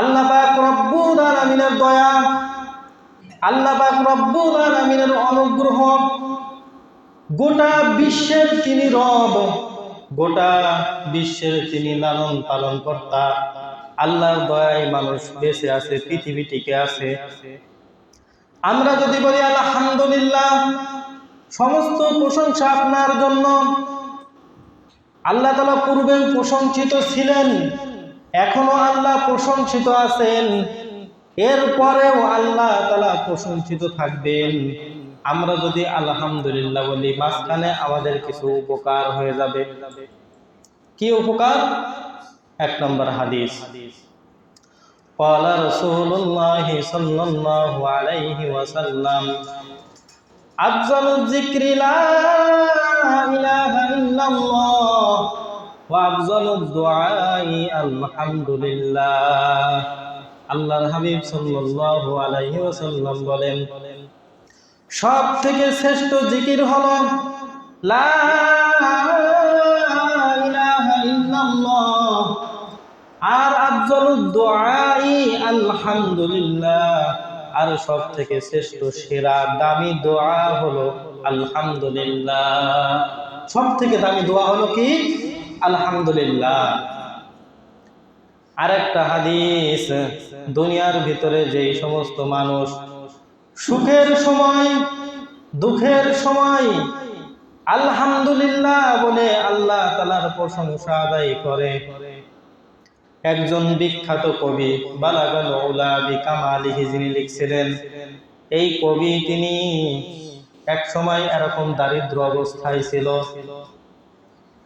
আল্লাহ পাক রব্বুল আলামিনের দয়া, আল্লাহ পাক রব্বুল আলামিনের অনুগ্রহ, গোটা বিশ্বের তিনি রব, গোটা বিশ্বের তিনি লালন পালন কর্তা। আল্লাহর দয়ায় মানুষ বেঁচে আছে, পৃথিবী টিকে আছে। আমরা যদি বলি, আলহামদুলিল্লাহ, সমস্ত প্রশংসা আপনার জন্য। আল্লাহ তালা পূর্বে প্রশংসিত ছিলেন। এখনো আল্লাহ প্রশংসিত আছেন এরপরেও আল্লাহ তালা প্রশংসিত থাকবেন আমরা যদি আলহামদুলিল্লাহ বলি মাঝখানে আমাদের কিছু উপকার হয়ে যাবে কি উপকার এক নম্বর হাদিস قال رسول الله صلى الله عليه وسلم أفضل الذكر لا إله إلا الله ওয়াফজল দোয়াই আলহামদুলিল্লাহ। আল্লাহর হাবিব সাল্লাল্লাহু আলাইহি ওয়াসাল্লাম বলেন সব থেকে শ্রেষ্ঠ জিকির হলো, লা ইলাহা ইল্লাল্লাহ। আর আফজল দোয়াই আলহামদুলিল্লাহ। আর সব থেকে শ্রেষ্ঠ সেরা দামি দোয়া হলো, আলহামদুলিল্লাহ। সব থেকে দামি দোয়া হলো কি? আলহামদুলিল্লাহ। আরেকটা হাদিস, দুনিয়ার ভিতরে যেই সমস্ত মানুষ সুখের সময়, দুঃখের সময় আলহামদুলিল্লাহ বলে আল্লাহ তালার প্রশংসা আদায় করে। একজন বিখ্যাত কবি লিখছিলেন, এই কবি তিনি এক সময় এরকম দারিদ্র অবস্থায় ছিল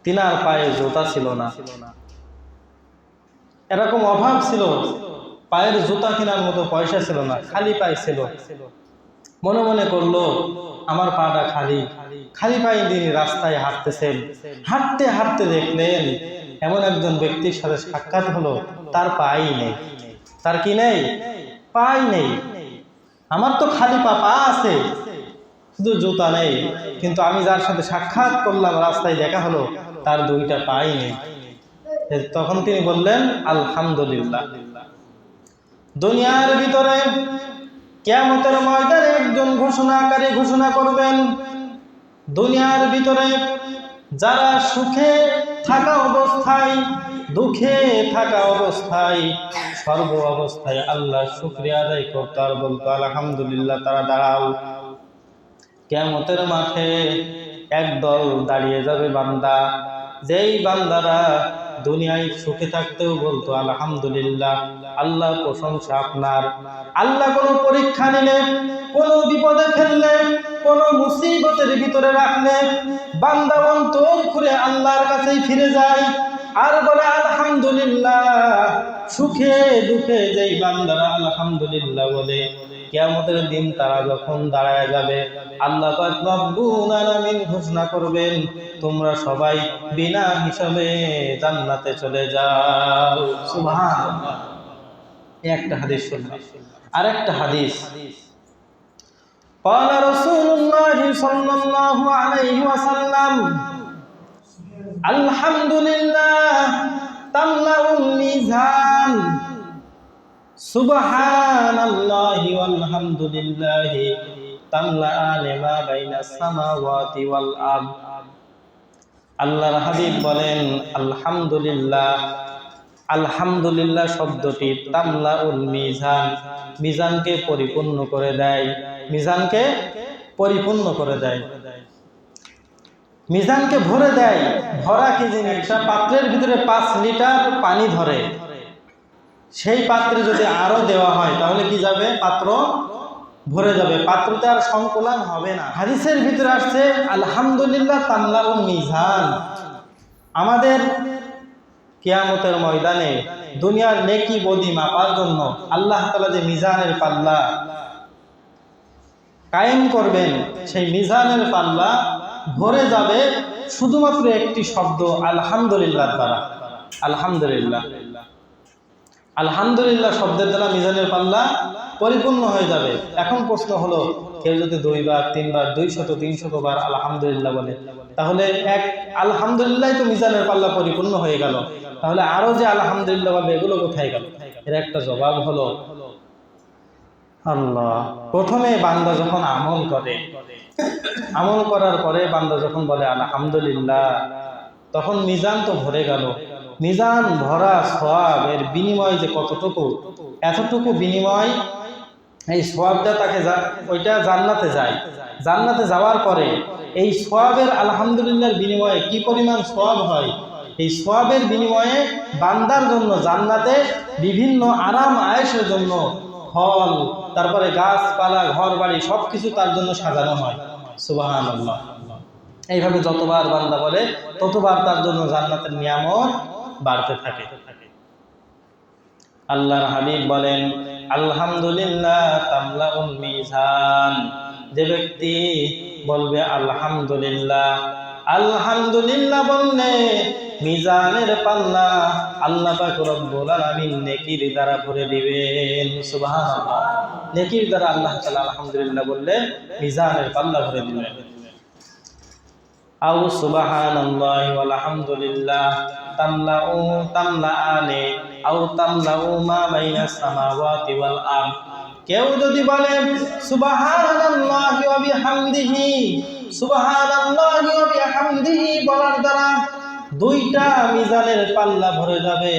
তিনার পায়ে জুতা ছিল না। এরকম অভাব ছিল, পায়ের জুতা কেনার মতো পয়সা ছিল না, খালি পায়ে ছিল। মনে মনে করল, আমার পাটা খালি খালি পায়ে তিনি রাস্তায় হাঁটতেছেন। হাঁটতে হাঁটতে দেখলেন, এমন একজন ব্যক্তির সাথে সাক্ষাৎ হলো, তার পাই নেই। তার কি নেই? পাই নেই। আমার তো খালি পা পা আছে, শুধু জুতা নেই। কিন্তু আমি যার সাথে সাক্ষাৎ করলাম, রাস্তায় দেখা হলো তার দুইটা পাই তখন তিনি বললেন, আলহামদুলিল্লাহ। দুনিয়ার ভিতরে কেমতের ময়দানে একজন ঘোষণাকারী ঘোষণা করবেন। দুনিয়ার ভিতরে যারা সুখে থাকা অবস্থায়, দুঃখে থাকা অবস্থায়, সর্ব অবস্থায় আল্লাহ শুক্রিয়া আদায় করতো আর বলতো, আলহামদুলিল্লাহ, তারা দাঁড়াও। কেমতের মাঠে একদল দাঁড়িয়ে যাবে বান্দা। যেই বান্দারা দুনিয়ায় সুখে থাকতেও বলতো, আলহামদুলিল্লাহ, আল্লাহ প্রশংসা আপনার। আল্লাহ কোনো পরীক্ষা নিলে, কোনো বিপদে ফেললে, কোনো মুসিবতের ভিতরে রাখলে, বান্দা অন্তর করে আল্লাহর কাছেই ফিরে যায় আর বলে, আলহামদুলিল্লাহ। সুখে দুঃখে যেই বান্দারা আলহামদুলিল্লাহ বলে কিয়ামতের দিন তারা যখন দাঁড়ায় যাবে আল্লাহ পাক রব্বুল আলামিন ঘোষণা করবেন তোমরা সবাই বিনা হিসাবে জান্নাতে চলে যাও সুবহানাল্লাহ এই একটা হাদিস শুনলাম আরেকটা হাদিস قال رسول الله صلى الله عليه وسلم الحمد لله تملأ الميزان সুবহানাল্লাহি তামলা আলে মা আল্লাহর হাবিব বলেন, আলহামদুলিল্লাহ। আলহামদুলিল্লাহ শব্দটি তামলা উল মিজান, মিজানকে পরিপূর্ণ করে দেয়। মিজানকে পরিপূর্ণ করে দেয়। মিজানকে ভরে দেয়। ভরা কি জিনিস? পাত্রের ভিতরে পাঁচ লিটার পানি ধরে। সেই পাত্রে যদি আরও দেওয়া হয়, তাহলে কি যাবে? পাত্র ভরে যাবে। পাত্রতে আর সংকুলন হবে না। হাদিসের ভিতরে আসছে, আলহামদুলিল্লাহ তামলা ও মিজান। আমাদের কিয়ামতের ময়দানে দুনিয়ার নেকি বদি মাপার জন্য আল্লাহ তালা যে মিজানের পাল্লা কায়েম করবেন, সেই মিজানের পাল্লা ভরে যাবে শুধুমাত্র একটি শব্দ, আলহামদুলিল্লাহ দ্বারা। আলহামদুলিল্লাহ। আলহামদুলিল্লাহ শব্দের দ্বারা মিজানের পাল্লা পরিপূর্ণ হয়ে যাবে। এখন প্রশ্ন হলো, কেউ যদি দুইবার, তিনবার দুই শত তিন শতবার আলহামদুলিল্লাহ বলে, তাহলে এক আলহামদুলিল্লাহ তো মিজানের পাল্লা পরিপূর্ণ হয়ে গেল। তাহলে আরও যে আলহামদুলিল্লাহ বলবে, এগুলো কোথায় গেল? এর একটা জবাব হলো, আল্লাহ, প্রথমে বান্দা যখন আমল করে, আমল করার পরে বান্দা যখন বলে, আলহামদুলিল্লাহ, তখন মিজান তো ভরে গেল। মিজান ভরা সোয়াব এর বিনিময় যে কতটুকু, এতটুকু বিনিময় এই সোয়াবটা তাকে ওইটা জান্নাতে যায়। জান্নাতে যাওয়ার পরে এই সোয়াবের আলহামদুলিল্লাহর বিনিময়ে কি পরিমাণ সোয়াব হয়? এই সোয়াবের বিনিময়ে বান্দার জন্য জান্নাতে বিভিন্ন আরাম আয়েসের জন্য ফল, তারপরে গাছপালা ঘর বাড়ি সব কিছু তার জন্য সাজানো হয়। সুবাহান এইভাবে যতবার বান্দা বলে, ততবার তার জন্য জান্নাতের নিয়ামত বাড়তে থাকে। আল্লাহর হাবিব বলেন, আলহামদুলিল্লাহ যে ব্যক্তি বলবে, আলহামদুলিল্লাহ। আলহামদুলিল্লাহ বললে মিজানের পাল্লা আল্লাহ নেকির দ্বারা ভরে দিবেন। নেকির দ্বারা আল্লাহ আলহামদুলিল্লাহ বললে মিজানের পাল্লা ভরে দিবেন। আও সুবহানাল্লাহ ওয়ালহামদুলিল্লাহ তামলাউ তামলাআনে আও তামলাউ মা বাইনাস সামাওয়াতি ওয়াল আরদ। কেউ যদি বলে, সুবহানাল্লাহি ওয়া বিহামদিহি, সুবহানাল্লাহি ওয়া বিহামদিহি বলার দ্বারা দুইটা মিজানের পাল্লা ভরে যাবে,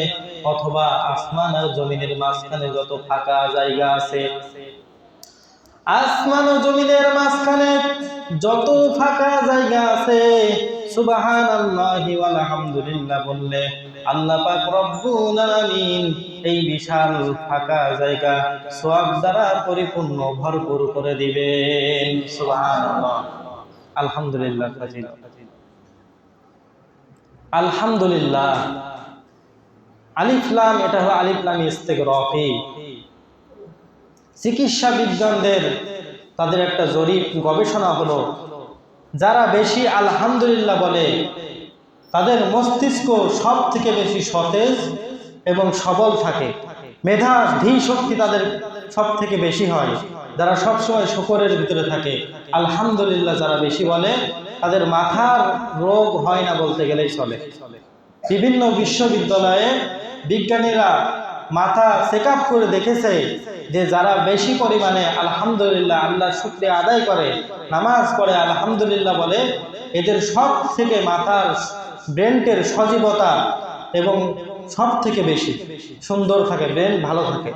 অথবা আসমান আর জমিনের মাঝখানে যত ফাঁকা জায়গা আছে। আসমান ও জমিনের মাঝখানে যত ফাঁকা জায়গা আছে বললে, আল্লাহ পাক রব্বুল আলামিন এই বিশাল ফাঁকা জায়গা সওয়াব দ্বারা পরিপূর্ণ ভরপুর করে দিবেন। সুবহানাল্লাহ। আলহামদুলিল্লাহ, ফাজিল। আলহামদুলিল্লাহ। এটা হলো চিকিৎসা বিজ্ঞানদের তাদের একটা জরিপ গবেষণা হলো যারা বেশি আলহামদুলিল্লাহ বলে, তাদের মস্তিষ্ক সব থেকে বেশি সতেজ এবং সবল থাকে। মেধা ধী শক্তি তাদের সব থেকে বেশি হয়। যারা সবসময় শুকরের ভিতরে থাকে, আলহামদুলিল্লাহ যারা বেশি বলে, তাদের মাথার রোগ হয় না বলতে গেলেই চলে। বিভিন্ন বিশ্ববিদ্যালয়ে বিজ্ঞানীরা মাথা চেক করে দেখেছে যে যারা বেশি পরিমাণে আলহামদুলিল্লাহ আল্লাহ শুক্রিয়া আদায় করে, নামাজ পড়ে, আলহামদুলিল্লাহ বলে, এদের সব থেকে মাথার ব্রেনটের সজীবতা এবং সব থেকে বেশি। সুন্দর থাকে, ব্রেন ভালো থাকে।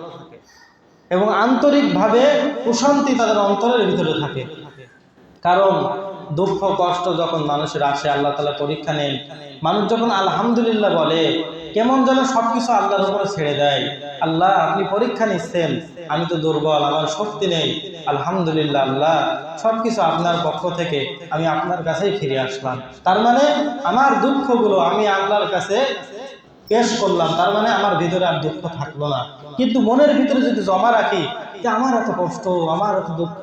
এবং আন্তরিকভাবে প্রশান্তি তাদের অন্তরের ভিতরে থাকে। কারণ দুঃখ, কষ্ট যখন মানুষের আসে, আল্লাহ তালা পরীক্ষা নেন। মানুষ যখন আলহামদুলিল্লাহ বলে কেমন যেন সবকিছু আল্লাহর উপরে ছেড়ে দেয়। আল্লাহ, আপনি পরীক্ষা নিচ্ছেন, আমি তো দুর্বল, আমার শক্তি নেই। আলহামদুলিল্লাহ, আল্লাহ, সবকিছু আপনার পক্ষ থেকে আমি আপনার কাছেই ফিরে আসলাম। তার মানে আমার দুঃখগুলো আমি আল্লাহর কাছে পেশ করলাম, তার মানে আমার ভিতরে আর দুঃখ থাকল না। কিন্তু মনের ভিতরে যদি জমা রাখি, যে আমার এত কষ্ট, আমার এত দুঃখ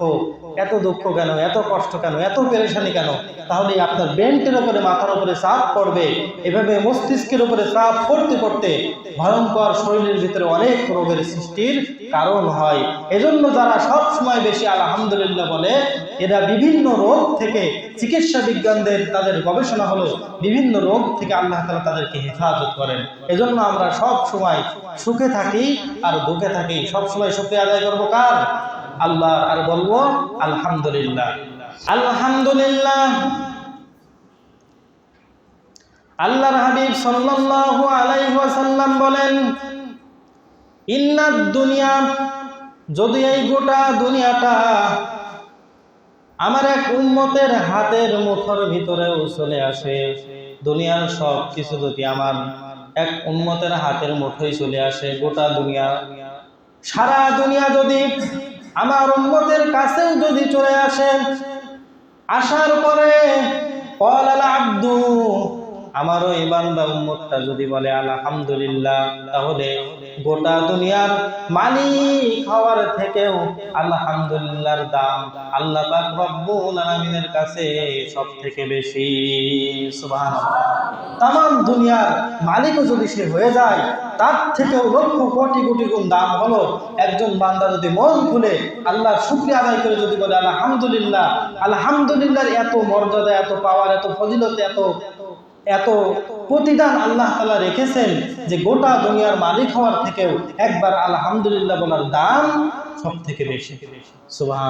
এত দুঃখ কেন, এত কষ্ট কেন, এত পেরেশানি কেন, তাহলে আপনার বেন্টের উপরে, মাথার উপরে চাপ পড়বে। এভাবে মস্তিষ্কের উপরে চাপ পড়তে পড়তে ভয়ঙ্কর শরীরের ভিতরে অনেক রোগের সৃষ্টির কারণ হয়। এজন্য যারা সব সময় বেশি আলহামদুলিল্লাহ বলে এরা বিভিন্ন রোগ থেকে চিকিৎসা বিজ্ঞানদের তাদের গবেষণা হলো বিভিন্ন রোগ থেকে আল্লাহ তালা তাদেরকে হেফাজত করেন। এজন্য আমরা সব সময় সুখে থাকি আর দুঃখে থাকি। সব সময় সুখে আদায় করব কার? আল্লাহ আর বলব, আলহামদুলিল্লাহ। আলহামদুলিল্লাহ। আল্লাহর হাবিব সাল্লাল্লাহু আলাইহি ওয়াসাল্লাম বলেন ইন্নাদ দুনিয়া যদি এই গোটা দুনিয়াটা আমার এক উম্মতের হাতের মুঠোর ভিতরেও চলে আসে। দুনিয়ার সব কিছু যদি আমার এক উম্মতের হাতের মুঠোয় চলে আসে, গোটা দুনিয়া। সারা দুনিয়া যদি আমার উম্মতের কাছেও যদি চলে আসে, আসার পরে আব্দু, আমার ওই বান্দা উম্মতটা যদি বলে, আলহামদুলিল্লাহ, তাহলে গোটা দুনিয়ার মালিক হওয়ার থেকেও আলহামদুলিল্লাহর দাম আল্লাহ পাক রব্বুল কাছে সব থেকে বেশি। সুবহানাল্লাহ। তাম দুনিয়ার মালিকও যদি সে হয়ে যায়, তার থেকেও লক্ষ কোটি কোটি গুণ দাম হলো একজন বান্দা যদি মন খুলে আল্লাহ শুক্রিয়া আদায় করে যদি বলে, আলহামদুলিল্লাহ, আলহামদুলিল্লাহর এত মর্যাদা, এত পাওয়ার এত ফজিলত, এত এত প্রতিদান আল্লাহ তালা রেখেছেন যে গোটা দুনিয়ার মালিক হওয়ার থেকেও একবার আলহামদুলিল্লাহ বলার দাম সব থেকে বেশি। সুবাহ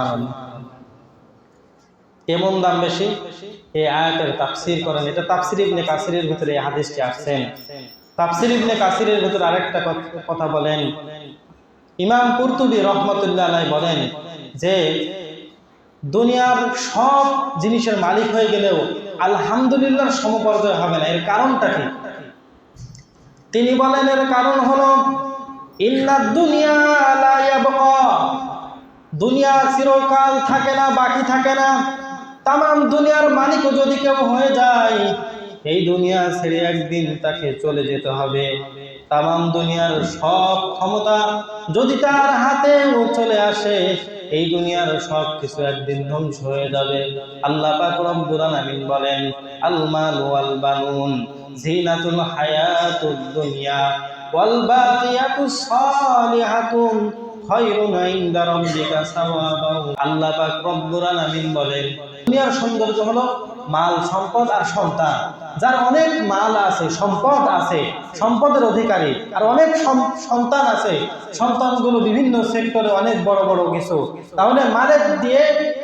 কেমন দাম বেশি? এই আয়াতের তাফসির করেন। এটা তাফসির ইবনে কাসিরের ভিতরে এই হাদিসটি আসছেন। তাফসির ইবনে কাসিরের ভিতরে আরেকটা কথা বলেন। ইমাম কুরতুবি রহমতুল্লাহ বলেন যে, দুনিয়ার সব জিনিসের মালিক হয়ে গেলেও আলহামদুলিল্লাহর সমপর্যায় হবে না। এর কারণটা কি? তিনি বলেন, এর কারণ হলো দুনিয়া দুনিয়া চিরকাল থাকে না, বাকি থাকে না। তামাম দুনিয়ার মালিকও যদি কেউ হয়ে যায়, এই দুনিয়া ছেড়ে একদিন তাকে চলে যেতে হবে। তামাম দুনিয়ার সব ক্ষমতা যদি তার হাতে চলে আসে এই দুনিয়ার সব কিছু একদিন ধ্বংস হয়ে যাবে। আল্লাহ পাক রব্বুল বলেন, আল ওয়াল বানুন জিনাতুল হায়াতুদ দুনিয়া, ওয়াল বাকিয়াতুস সালিহাতুন, খায়রুন ইনদা রাব্বিকা সাওয়াবাও আল্লাহ পাক রব্বুল আলামিন বলেন, দুনিয়ার সৌন্দর্য হলো মাল, সম্পদ আর সন্তান। যার অনেক মাল আছে, সম্পদ আছে, সম্পদের অধিকারী, আর অনেক সন্তান আছে, সন্তানগুলো বিভিন্ন সেক্টরে অনেক বড় বড় কিছু। তাহলে মালের দিয়ে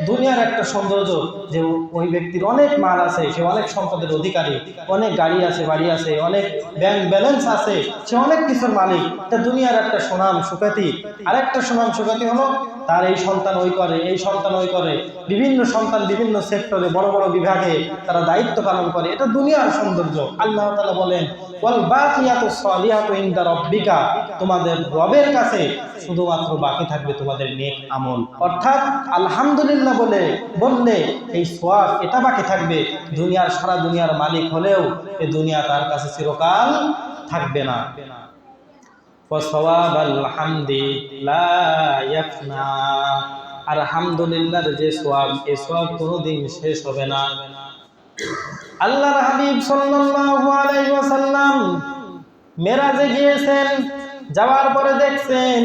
দুনিয়ার একটা সৌন্দর্য, যে ওই ব্যক্তির অনেক মাল আছে, সে অনেক সম্পদের অধিকারী, অনেক গাড়ি আছে, বাড়ি আছে, অনেক ব্যাংক ব্যালেন্স আছে, সে অনেক কিছুর মালিক। এটা দুনিয়ার একটা সুনাম সুখ্যাতি। আরেকটা সুনাম সুখ্যাতি হলো, তার এই সন্তান ওই করে, এই সন্তান ওই করে। বিভিন্ন সন্তান বিভিন্ন সেক্টরে বড় বড় বিভাগে তারা দায়িত্ব পালন করে। এটা দুনিয়ার সৌন্দর্য আল্লাহ তাআলা বলেন ওয়াল বাকিয়াতু সলিহাতু ইনদা রাব্বিকা তোমাদের রবের কাছে শুধুমাত্র বাকি থাকবে তোমাদের নেক আমল অর্থাৎ আলহামদুলিল্লাহ বলে বললে এই সোয়াব এটা বাকি থাকবে দুনিয়ার সারা দুনিয়ার মালিক হলেও এই দুনিয়া তার কাছে চিরকাল থাকবে না وصواب الحمد لا يفنى আর হামদুলিল্লাহর যে সোয়াব এই সোয়াব কোনোদিন শেষ হবে না আল্লাহর হাবিব ওয়াসাল্লাম মেরাজে গিয়েছেন, যাওয়ার পরে দেখছেন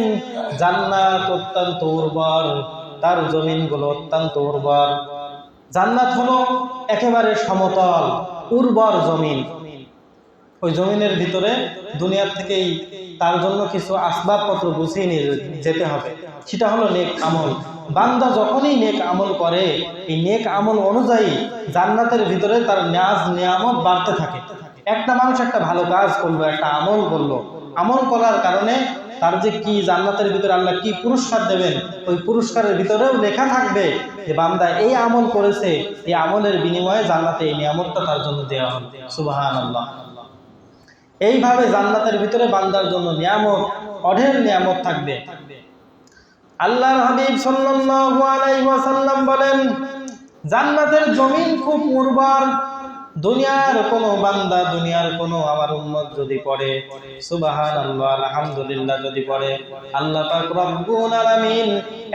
জান্নাত অত্যন্ত উর্বর, তার জমিনগুলো অত্যন্ত উর্বর। জান্নাত হলো একেবারে সমতল, উর্বর জমিন। ওই জমিনের ভিতরে দুনিয়ার থেকেই তার জন্য কিছু আসবাবপত্র গুছিয়ে নিয়ে যেতে হবে। সেটা হলো নেক আমল। বান্দা যখনই নেক আমল করে, এই নেক আমল অনুযায়ী জান্নাতের ভিতরে তার নাজ নিয়ামত বাড়তে থাকে। একটা মানুষ একটা ভালো কাজ করল, একটা আমল করল। আমল করার কারণে তার যে কি জান্নাতের ভিতরে আল্লাহ কি পুরস্কার দেবেন, ওই পুরস্কারের ভিতরেও লেখা থাকবে যে বান্দা এই আমল করেছে, এই আমলের বিনিময়ে জান্নাতে এই নিয়ামতটা তার জন্য দেওয়া হবে। সুবাহান আল্লাহ এইভাবে জান্নাতের ভিতরে বান্দার জন্য নিয়ামত অঢের নিয়ামত থাকবে। আল্লাহর হাবিব ওয়াসাল্লাম বলেন, জান্নাতের জমিন খুব উর্বর দুনিয়ার কোনো বান্দা, দুনিয়ার কোনো আমার উম্মত যদি পড়ে, সুবহানাল্লাহ, আলহামদুলিল্লাহ যদি পড়ে, আল্লাহ পাক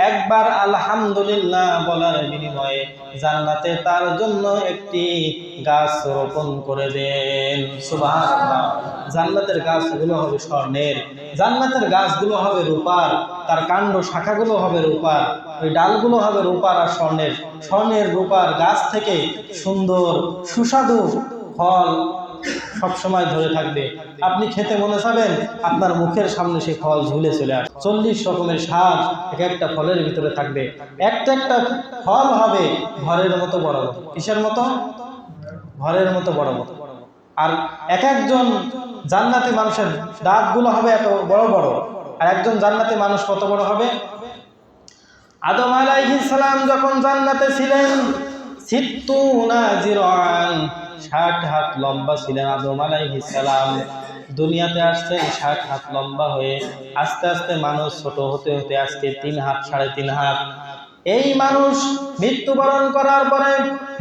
একবার আলহামদুলিল্লাহ বলার বিনিময়ে জান্নাতে তার জন্য একটি গাছ রোপণ করে দেন। সুবাহ জান্নাতের গাছগুলো হবে স্বর্ণের। জান্নাতের গাছগুলো হবে রূপার। তার কাণ্ড শাখাগুলো হবে রূপার। ওই ডালগুলো হবে রূপার আর স্বর্ণের। স্বর্ণের রূপার গাছ থেকে সুন্দর সুস্বাদু ফল সবসময় ধরে থাকবে। আপনি খেতে মনে চাবেন? আপনার মুখের সামনে সেই ফল ঝুলে চলে আসে চল্লিশ রকমের স্বাদ এক একটা ফলের ভিতরে থাকবে। একটা একটা ফল হবে ঘরের মতো বড়। বড় কিসের মতো? ঘরের মতো বড় বড়। আর এক একজন জান্নাতি মানুষের দাঁতগুলো হবে এত বড় বড়। আর একজন জান্নাতি মানুষ কত বড় হবে? আদম আলাইহিস সালাম যখন জান্নাতে ছিলেন ষাট হাত লম্বা ছিলেন আদম আলাইহিস সালাম। দুনিয়াতে আসছেন ষাট হাত লম্বা হয়ে আস্তে আস্তে মানুষ ছোট হতে হতে আজকে তিন হাত, সাড়ে তিন হাত। এই মানুষ মৃত্যুবরণ করার পরে,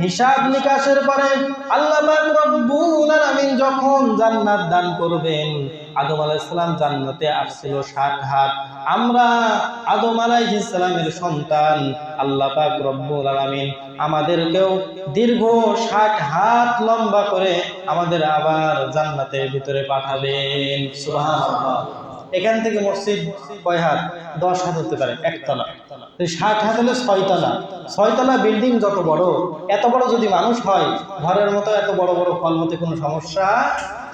হিসাব নিকাশের পরে আল্লাহ আলামিন যখন জান্নাত দান করবেন, আদম আলাইহিস সালাম জান্নাতে আসছিল ষাট হাত। আমরা আদম আলাইহিস সালামের সন্তান, আল্লাহ রব্বুল আলামিন আমাদেরকেও দীর্ঘ ষাট হাত লম্বা করে আমাদের আবার জান্নাতের ভিতরে পাঠাবেন। এখান থেকে মসজিদ কয় হাত? দশ হাত হতে পারে, একতলা। ষাট হলে ছয়তলা। ছয়তলা বিল্ডিং যত বড়, এত বড় যদি মানুষ হয়, ঘরের মতো এত বড় বড় ফল হতে কোনো সমস্যা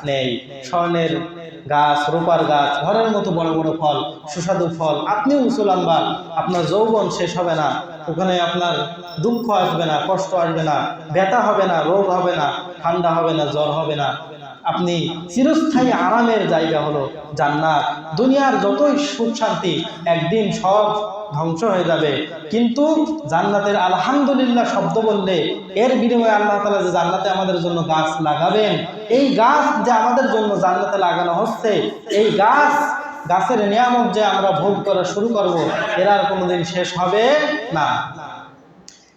নেই। স্বর্ণের গাছ, রোপার গাছ, ঘরের মতো বড় বড় ফল, সুস্বাদু ফল, আপনিও মুসলমানবা আপনার যৌবন শেষ হবে না। ওখানে আপনার দুঃখ আসবে না, কষ্ট আসবে না, ব্যথা হবে না, রোগ হবে না, ঠান্ডা হবে না, জ্বর হবে না। আপনি চিরস্থায়ী আরামের জায়গা হলো জান্নাত। দুনিয়ার যতই সুখ শান্তি, একদিন সব ধ্বংস হয়ে যাবে। কিন্তু জান্নাতের আলহামদুলিল্লাহ শব্দ বললে, এর বিনিময়ে আল্লাহ তালা যে জান্নাতে আমাদের জন্য গাছ লাগাবেন, এই গাছ যে আমাদের জন্য জান্নাতে লাগানো হচ্ছে, এই গাছ, গাছের নিয়ামক যে আমরা ভোগ করা শুরু করব, এরা আর কোনোদিন শেষ হবে না।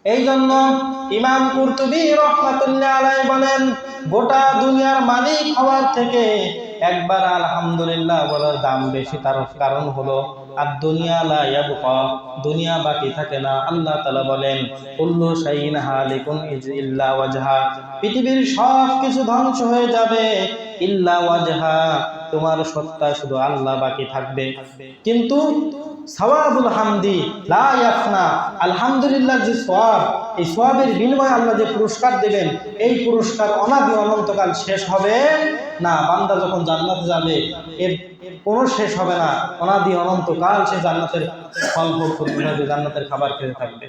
এই জন্য ইমাম কুরতুবি রহমাতুল্লাহ আলাই বলেন, গোটা দুনিয়ার মালিক হওয়ার থেকে একবার আলহামদুলিল্লাহ বলার দাম বেশি তার কারণ হলো, আর দুনিয়া লা ইয়াবকা, দুনিয়া বাকি থাকে না। আল্লাহ তালা বলেন, কুল্লু শাইইন হালিকুন ইল্লা ওয়াজহা। পৃথিবীর সব কিছু ধ্বংস হয়ে যাবে ইল্লা ওয়াজহা। তোমার সত্তা শুধু আল্লাহ বাকি থাকবে। কিন্তু সওয়াবুল হামদি, লা আলহামদুলিল্লাহ যে সওয়াব, এই সওয়াবের বিনিময়ে আল্লাহ যে পুরস্কার দেবেন, এই পুরস্কার অনাদি অনন্তকাল শেষ হবে না। বান্দা যখন জান্নাতে যাবে, এর কোনো শেষ হবে না। অনাদি অনন্তকাল সে জান্নাতের ফল ভোগ জান্নাতের খাবার খেতে থাকবে।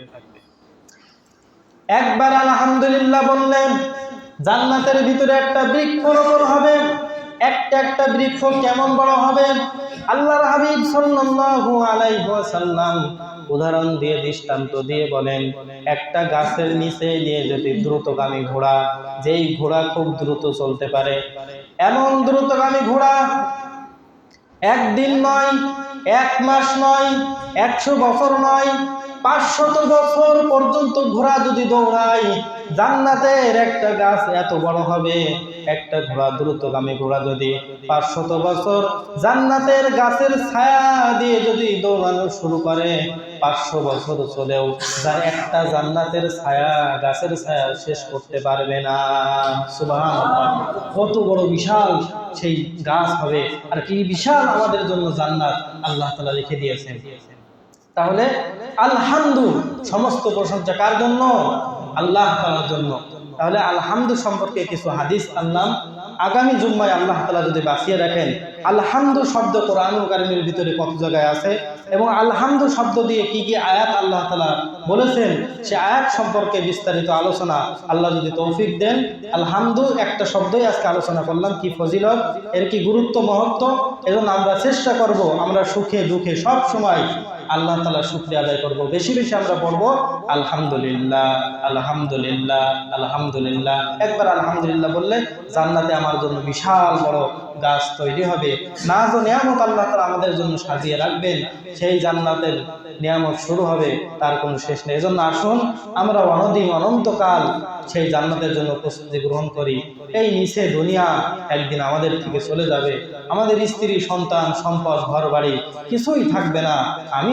একবার আলহামদুলিল্লাহ বললেন, জান্নাতের ভিতরে একটা বৃক্ষ রোপণ হবে। একটা একটা বৃক্ষ কেমন বড় হবে? আল্লাহর হাবিব সাল্লাল্লাহু আলাইহি ওয়াসাল্লাম উদাহরণ দিয়ে দৃষ্টান্ত দিয়ে বলেন, একটা গাছের নিচে নিয়ে যদি দ্রুতগামী ঘোড়া, যেই ঘোড়া খুব দ্রুত চলতে পারে, এমন দ্রুতগামী ঘোড়া একদিন নয়, এক মাস নয়, একশো বছর নয় পাঁচশত বছর পর্যন্ত ঘোড়া যদি দৌড়ায় জান্নাতের একটা গাছ এত বড় হবে। একটা ঘোড়া দ্রুতগামী ঘোড়া যদি পাঁচশত বছর জান্নাতের গাছের ছায়া দিয়ে যদি দৌড়ানো শুরু করে, পাঁচশো বছর চলেও যার একটা জান্নাতের ছায়া, গাছের ছায়া শেষ করতে পারবে না। সুবহানাল্লাহ। কত বড় বিশাল সেই গাছ হবে। আর কি বিশাল আমাদের জন্য জান্নাত, আল্লাহ তালা লিখে দিয়েছেন। তাহলে আলহামদু সমস্ত প্রশংসা কার জন্য? আল্লাহ তালার জন্য। তাহলে আলহামদু সম্পর্কে কিছু হাদিস আনলাম আগামী জুম্মায় আল্লাহ তালা যদি বাঁচিয়ে রাখেন, আলহামদু শব্দ কোরআনুল কারিমের ভিতরে কত জায়গায় আছে এবং আলহামদু শব্দ দিয়ে কি কি আয়াত আল্লাহ তালা বলেছেন, সে আয়াত সম্পর্কে বিস্তারিত আলোচনা আল্লাহ যদি তৌফিক দেন। আলহামদু একটা শব্দই আজকে আলোচনা করলাম, কি ফজিলত, এর কি গুরুত্ব, মহত্ব, এজন্য আমরা চেষ্টা করব আমরা সুখে দুঃখে সব সময় আল্লাহ তালা শুক্রিয়া আদায় করব। বেশি বেশি আমরা পড়ব, আলহামদুলিল্লাহ আলহামদুলিল্লাহ আলহামদুলিল্লাহ। একবার আলহামদুলিল্লাহ বললে জান্নাতে আমার জন্য বিশাল বড় গাছ তৈরি হবে। না তো নিয়ামত আল্লাহ তালা আমাদের জন্য সাজিয়ে রাখবেন, সেই জান্নাতের নিয়ামত শুরু হবে, তার কোনো শেষ নেই। এজন্য আসুন, আমরা অনদিন অনন্তকাল সেই জান্নাতের জন্য প্রস্তুতি গ্রহণ করি। এই নিচে দুনিয়া একদিন আমাদের থেকে চলে যাবে। আমাদের স্ত্রী, সন্তান, সম্পদ ঘর বাড়ি কিছুই থাকবে না।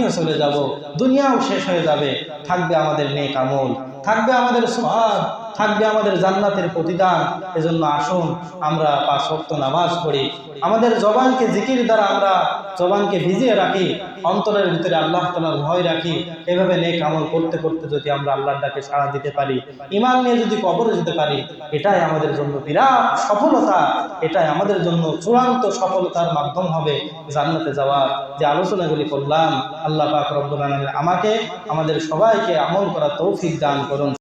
আমিও চলে যাব দুনিয়াও শেষ হয়ে যাবে। থাকবে আমাদের নেক আমল থাকবে আমাদের সব থাকবে আমাদের জান্নাতের প্রতিদান। এজন্য আসুন, আমরা পাঁচ ওয়াক্ত নামাজ পড়ি। আমাদের জবানকে জিকির দ্বারা আমরা জবানকে ভিজিয়ে রাখি, অন্তরের ভিতরে আল্লাহ তালার ভয় রাখি। এভাবে নেক আমল করতে করতে যদি আমরা আল্লাহর ডাকে সাড়া দিতে পারি ইমান নিয়ে যদি কবরে যেতে পারি, এটাই আমাদের জন্য বিরাট সফলতা। এটাই আমাদের জন্য চূড়ান্ত সফলতার মাধ্যম হবে জান্নাতে যাওয়া যে আলোচনাগুলি করলাম, আল্লাহ পাক রব্বুল আমাকে, আমাদের সবাইকে আমল করা তৌফিক দান করুন।